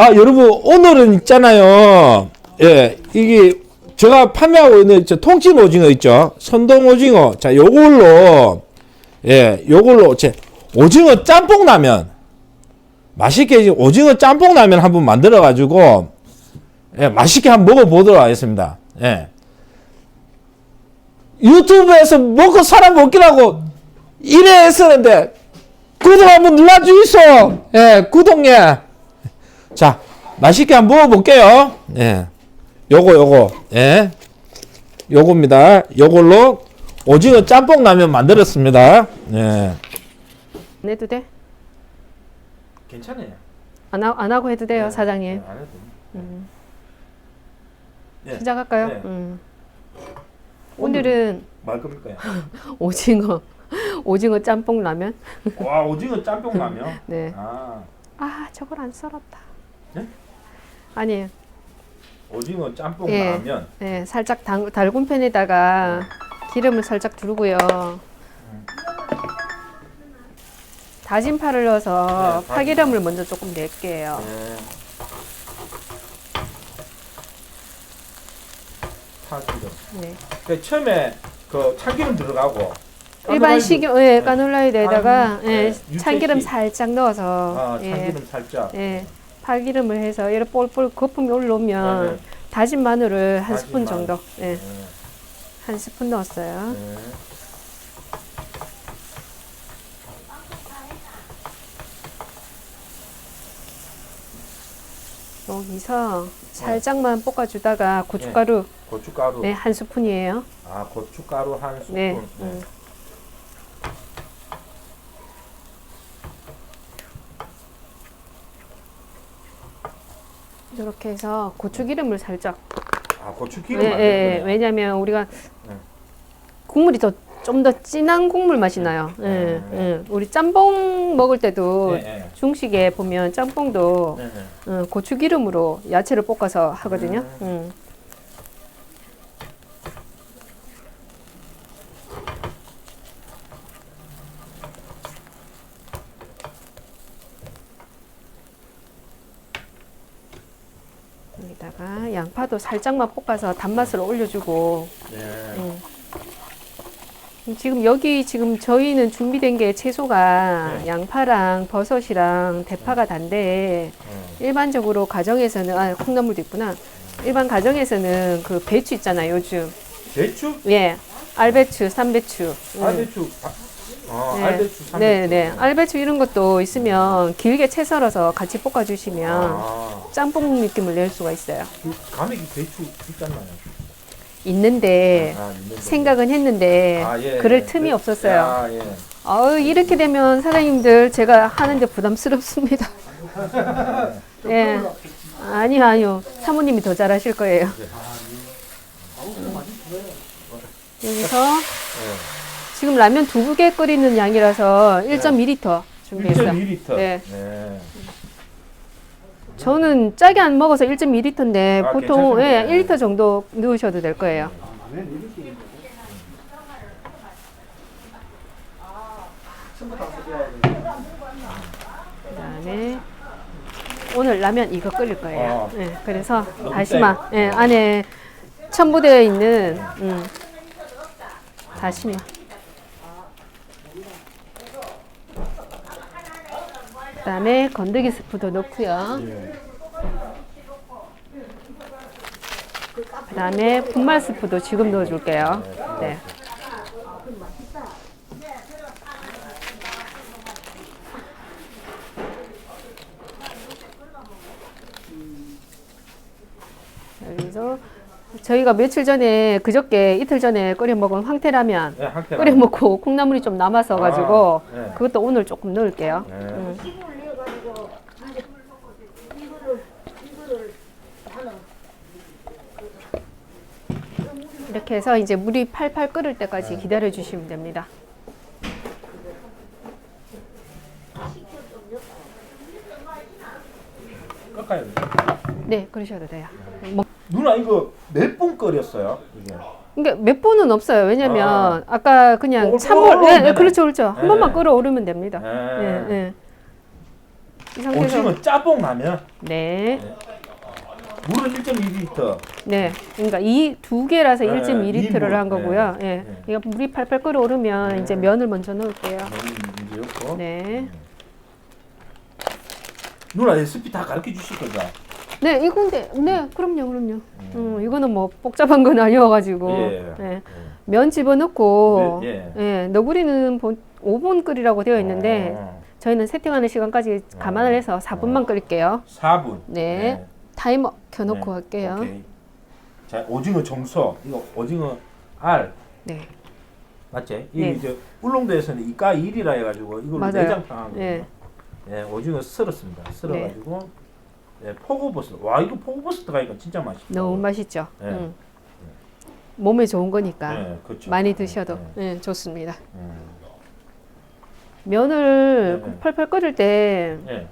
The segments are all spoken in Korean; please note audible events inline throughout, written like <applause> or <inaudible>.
아 여러분 오늘은 있잖아요. 예 이게 제가 판매하고 있는 저 통찜 오징어 있죠. 선동 오징어. 자 요걸로 예 요걸로 제 오징어 짬뽕 라면 맛있게 오징어 짬뽕 라면 한번 만들어 가지고 예 맛있게 한번 먹어 보도록 하겠습니다. 예 유튜브에서 먹고 사람 먹기라고 이래 했었는데 구독 한번 눌러주이소. 예 구독 예. 자, 맛있게 한번 먹어볼게요. 예. 요거, 요거, 예. 요겁니다. 요걸로 오징어 짬뽕 라면 만들었습니다. 예. 안 해도 돼? 괜찮아요. 안, 하, 안 하고 해도 돼요, 네. 사장님. 안 해도. 음. 네. 시작할까요? 네. 음. 오늘은 말 겁니까? <laughs> 오징어, 오징어 짬뽕 라면. 와, 오징어 짬뽕 라면. <laughs> 네. 아, 아, 저걸 안 썰었다. 네? 아니에요. 오징어 짬뽕 예. 라면. 네, 살짝 당, 달군 팬에다가 기름을 살짝 두르고요. 다진 파를 넣어서 네, 파기름을 먼저 조금 낼게요. 네. 파기름. 네. 그 처음에 그 참기름 들어가고 일반 식용 예, 네. 까놀라에다가 한, 예, 네, 참기름. 살짝 넣어서 아, 예, 참기름 살짝. 예, 파기름을 해서 이렇게 볼볼 거품이 올라오면 네, 네. 다진 마늘을 한 다진 스푼 마늘. 정도, 예, 네. 한 스푼 넣었어요. 네. 여기서 살짝만 볶아주다가 고춧가루 고춧가루. 네, 한 스푼이에요. 아 고춧가루 한 스푼. 네, 네. 음. 이렇게 해서 고추기름을 살짝 아 고추기름 예, 예, 예. 왜냐면 우리가 네. 국물이 더 좀 더 진한 국물 맛이 나요. 예, 네. 예. 우리 짬뽕 먹을 때도 네, 네. 중식에 보면 짬뽕도 네, 네. 어, 고추기름으로 야채를 볶아서 하거든요. 음. 여기다가 양파도 살짝만 볶아서 단맛을 올려주고 네. 음. 지금 여기 지금 저희는 준비된 게 채소가 네. 양파랑 버섯이랑 대파가 단데 음. 일반적으로 가정에서는 아 콩나물도 있구나. 일반 가정에서는 그 배추 있잖아요 요즘 배추? 예 알배추, 삼배추. 음. 알배추. 아, 아, 네. 알배추. 네, 네. 알배추 이런 것도 있으면 길게 채 썰어서 같이 볶아주시면 아, 짬뽕 느낌을 낼 수가 있어요. 그 가맥이 배추 있잖아요. 있는데 아, 있는데. 네. 생각은 했는데 아, 예, 그럴 예. 틈이 네. 없었어요. 아, 예. 어 이렇게 되면 사장님들 제가 하는데 부담스럽습니다. <laughs> 예. 아니요, 아니요. 사모님이 더 잘하실 거예요. 여기서 예. 지금 라면 두 부개 끓이는 양이라서 1.2리터 준비했어요. 1.2리터. 네. 네. 저는 짜게 안 먹어서 1.2리터인데 아, 보통 예, 괜찮습니다. 1리터 정도 넣으셔도 될 거예요. 그다음에 오늘 라면 이거 끓일 거예요. 아. 예, 그래서 너무 다시마 예, 안에 첨부되어 있는 음, 다시마. 그다음에 건더기 스프도 넣고요. 그다음에 분말 스프도 지금 넣어줄게요. 네. 여기서 저희가 며칠 전에 그저께 이틀 전에 끓여 먹은 황태라면 네, 끓여 먹고 콩나물이 좀 남아서 가지고 아, 네. 그것도 오늘 조금 넣을게요. 네. 음. 이렇게 해서 이제 물이 팔팔 끓을 때까지 네. 기다려 주시면 됩니다. 깎아야 돼. 네, 그러셔도 돼요. 뭐, 누나 이거 몇 분 끓였어요? 이게. 그러니까 몇 분은 없어요. 왜냐면 아. 아. 까 그냥 올- 찬물, 네, 네, 되네. 그렇죠, 그렇죠. 한 네. 번만 끓어오르면 됩니다. 네. 예, 예. 이 상태에서 오징어 짬뽕 라면 네. 물은 1.2리터. 네. 그러니까 이 두 개라서 네, 1.2리터를 한 이인분. 거고요. 네. 예. 네. 이거 물이 팔팔 끓어오르면 네. 이제 면을 먼저 넣을게요. 물이 이제 넣고. 네. 누나 레시피 다 가르쳐 주실 거죠? 네, 이건데, 네, 그럼요, 그럼요. 음, 이거는 뭐 복잡한 건 아니어가지고. 예. 네. 면 집어넣고, 네, 예. 예, 너구리는 본- 5분 끓이라고 되어 있는데, 어, 저희는 세팅하는 시간까지 감안을 해서 4분만 끓일게요. 4분. 네. 타이머 켜놓고 네. 할게요. 오케이. 자, 오징어 정소. 이거 오징어 알. 네. 맞지? 이 네. 이제 울릉도에서는 이가 일이라 해가지고 이걸 맞아요. 내장탕 하거든요. 예. 예, 오징어 썰었습니다. 썰어가지고 예, 포고버섯. 와 이거 포고버섯 들어가니까 진짜 맛있다. 너무 맛있죠? 네. 음. 몸에 좋은 거니까. 예, 그렇죠. 많이 드셔도 예, 예, 좋습니다. 음. 면을 네, 네. 펄펄 끓일 때 예.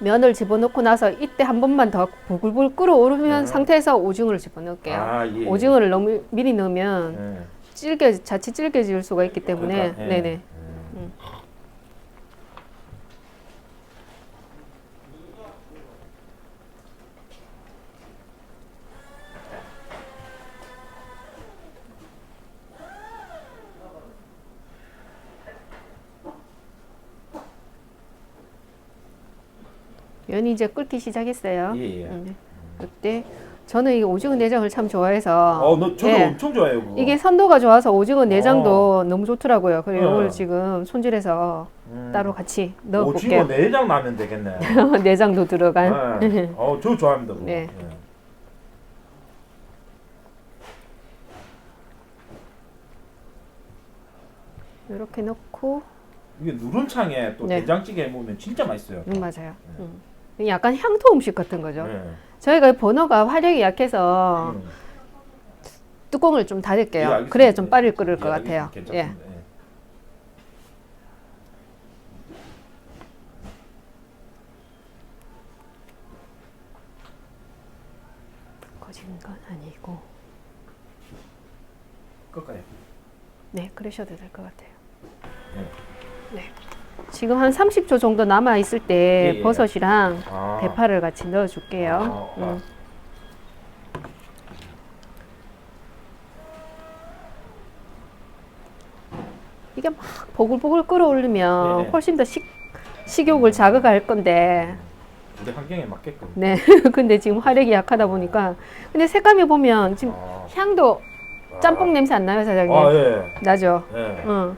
면을 집어넣고 나서 이때 한 번만 더 보글보글 끓어오르면 네. 상태에서 오징어를 집어넣을게요. 아, 예. 오징어를 너무 미리 넣으면 예. 질겨 자칫 질겨질 수가 있기 때문에 그러니까, 예. 네네 음. 면이 이제 끓기 시작했어요. 예, 예. 음, 그때 저는 이 오징어 내장을 참 좋아해서 어, 너 저도 예. 엄청 좋아해요. 그거. 이게 선도가 좋아서 오징어 내장도 너무 좋더라고요. 그래서 어. 이걸 지금 손질해서 음. 따로 같이 오징어 넣어볼게요. 내장 나면 되겠네. <laughs> 내장도 들어간. 네. <laughs> 어, 저 좋아합니다. 그거. 네. 예. 이렇게 넣고 이게 누른창에 또 네. 된장찌개 먹으면 진짜 맛있어요. 음, 맞아요. 음. 약간 향토 음식 같은 거죠. 네. 저희가 버너가 화력이 약해서 음. 뚜껑을 좀 예, 닫을게요. 알겠습니다. 그래야 좀 빨리 끓을 예, 것 같아요. 예. 괜찮습니다. 예. 건 아니고. 꺾어요. 네, 그러셔도 될 것 같아요. 네. 네. 지금 한 30초 정도 남아 있을 때 예, 예. 버섯이랑 아. 대파를 같이 넣어 줄게요. 아, 아. 음. 이게 막 보글보글 끓어올리면 네. 훨씬 더 식, 식욕을 자극할 건데 우리 환경에 맞게끔. 네 <laughs> 근데 지금 화력이 약하다 보니까 근데 색감이 보면 지금 아. 향도 짬뽕 냄새 안 나요 사장님? 아, 예. 나죠? 예. 응.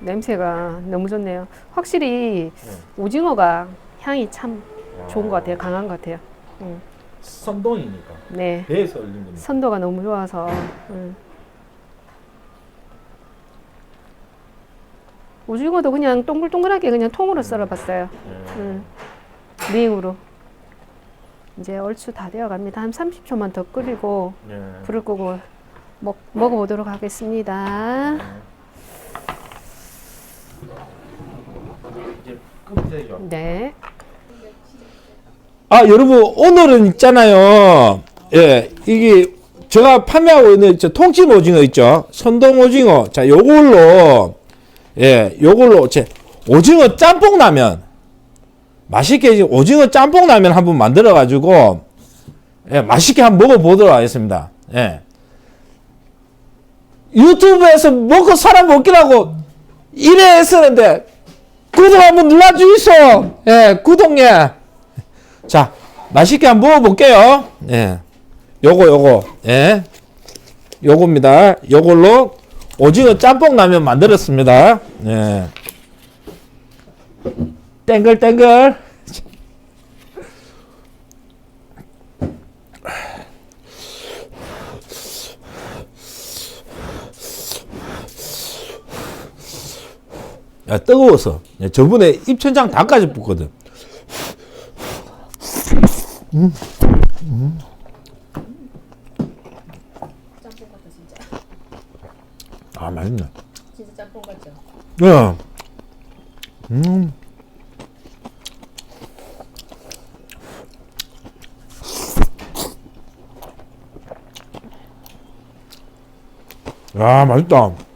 냄새가 너무 좋네요. 확실히 네. 오징어가 향이 참 좋은 아. 것 같아요. 강한 것 같아요. 응. 선동이니까. 네. 배에서 얼린 겁니다. 선도가 너무 좋아서. 응. 오징어도 그냥 동글동글하게 그냥 통으로 썰어봤어요. 예. 응. 링으로. 이제 얼추 다 되어 갑니다. 한 30초만 더 끓이고 예. 불을 끄고 먹, 먹어보도록 하겠습니다. 이 네. 아 여러분 오늘은 있잖아요. 예, 이게 제가 판매하고 있는 저 통찜 오징어 있죠. 선동 오징어. 자, 요걸로 예, 요걸로 제 오징어 짬뽕 라면 맛있게 이제 오징어 짬뽕 라면 한번 만들어 가지고 예, 맛있게 한번 먹어 보도록 하겠습니다. 예. 유튜브에서 먹고 사람 먹기라고 이래 했었는데 구독 한번 눌러 주이소. 예, 구독예. 자, 맛있게 한번 먹어볼게요. 예. 요거, 요거, 예. 요겁니다. 요걸로 오징어 짬뽕 라면 만들었습니다. 예. 땡글땡글. 야, 뜨거워서. 예, 저번에 입천장 다까지 붓거든. 짬뽕 같다 진짜. 아, 맛있네. 진짜 짬뽕 같죠? 야. 음. 야, 맛있다.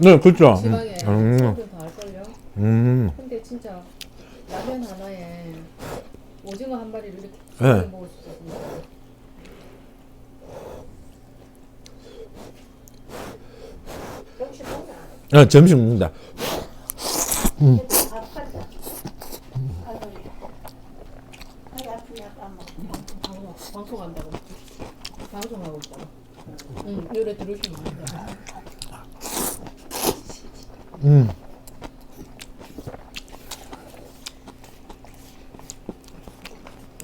네, 그렇죠. 지방에 음, 사람들 다 알걸요. 음, 근데 진짜 라면 하나에 오징어 한 마리를 이렇게 네. 먹을 수 있어요. 역시 먹나? 네, 점심 먹는다. 아파자. 아이고. 아이 아프냐 아마. 방송, 방송 한다고. 방송하고 있다고. 응, 노래 들으시면 안 돼. 음,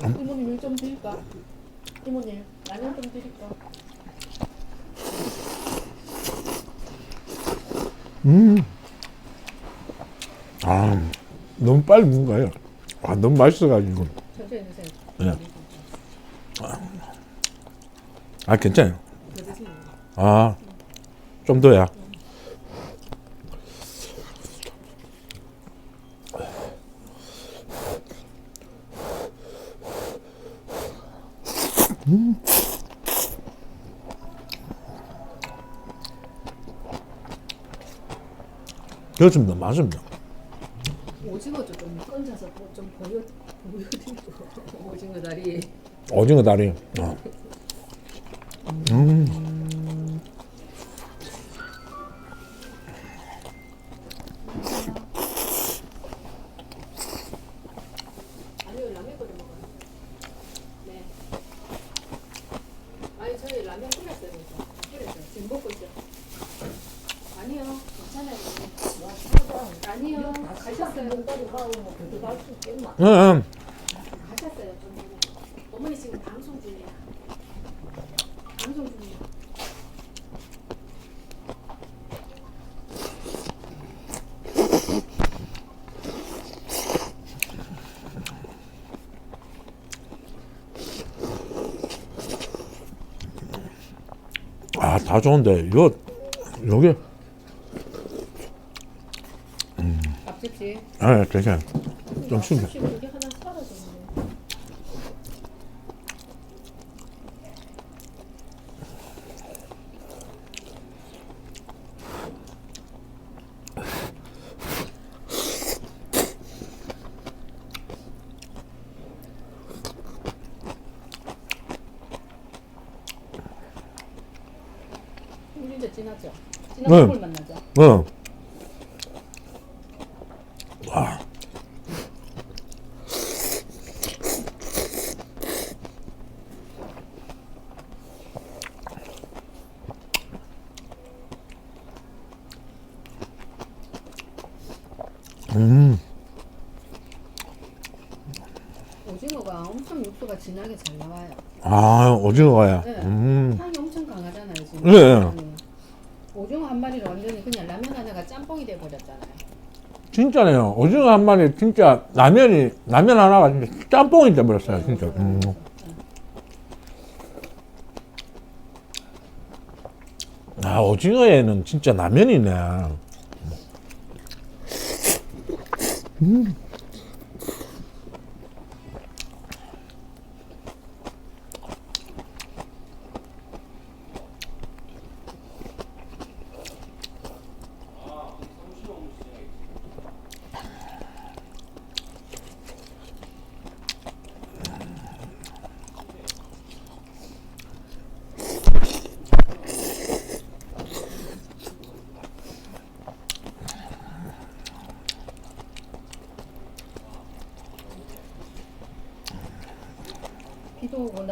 이모님 일 좀 드릴까? 이모님 라면 좀 드릴까? 음. 아, 너무 빨리 먹는 거예요. 아, 너무 맛있어가지고. 천천히 드세요. 네. 아, 괜찮아요. 돼요. 아, 좀 더야. 그렇습니다. 맞습니다. 오징어도 좀 건져서 뭐좀 보여 보여드리고 <laughs> 오징어 다리. 오징어 다리. 어. 음. 응, 응. 가셨어요. 좀 전에. 어머니 지금 방송 중이에요. 방송 중이에요. 아, 다 좋은데, 요, 여기, 밥집지. 아, 괜찮아요. 좀 신기해. 하나 사라졌네. 우리 지났죠? 지난 네. 국물 만나죠? 응. 와. 음, 오징어가 엄청 육수가 진하게 잘 나와요. 아, 오징어가야. 네. 음, 향이 엄청 강하잖아요 지금. 네. 향이. 오징어 한 마리를 완전히 그냥 라면 하나가 짬뽕이 돼 버렸잖아요. 진짜네요. 오징어 한 마리 진짜 라면이 라면 하나가 진짜 짬뽕이 돼버렸어요. 진짜. 음. 아 오징어에는 진짜 라면이네. 음.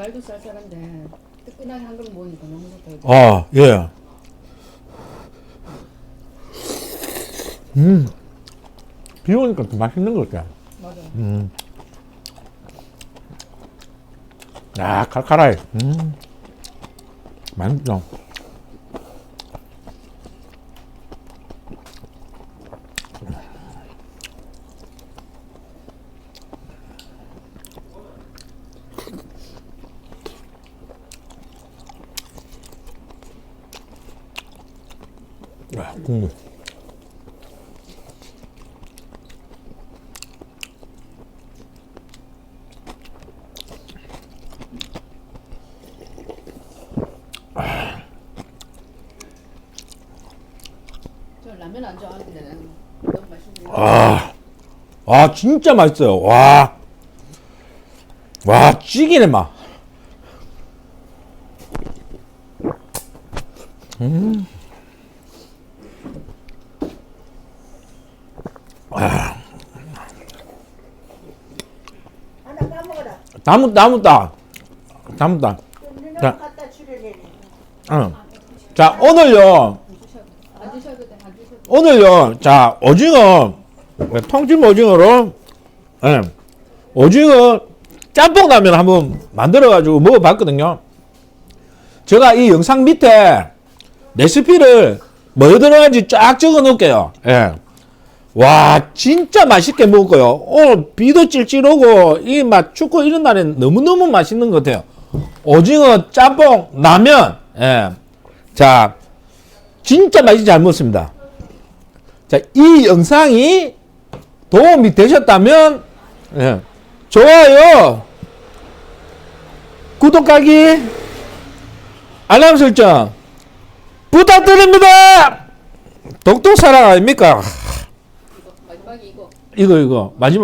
날도 쌀쌀한데 뜨끈하게 한 그릇 먹으니까 너무 좋다. 이거. 아 예. 음. 비 오니까 더 맛있는 것 같아. 맞아. 음. 아, 칼칼하게. 음. 맛있죠. 아, 국물. 저 라면 안 좋아하는데 나는 너무 맛있네. 아, 아 진짜 맛있어요. 와, 와 찌기네 막. 하나 까먹어라. 나무 나무다, 나무다. 자. 응. 자 오늘요. 오늘요. 자 오징어, 통찜 오징어로, 예, 오징어 짬뽕 라면 한번 만들어가지고 먹어봤거든요. 제가 이 영상 밑에 레시피를 뭐 들어간지 쫙 적어 놓을게요. 예. 와, 진짜 맛있게 먹었고요. 오늘 비도 찔찔하고, 이 맛 춥고 이런 날엔 너무너무 맛있는 것 같아요. 오징어 짬뽕, 라면, 예. 자, 진짜 맛있게 잘 먹었습니다. 자, 이 영상이 도움이 되셨다면, 예. 좋아요, 구독하기, 알람 설정 부탁드립니다. 독도사랑 아닙니까? 이거 이거 마지막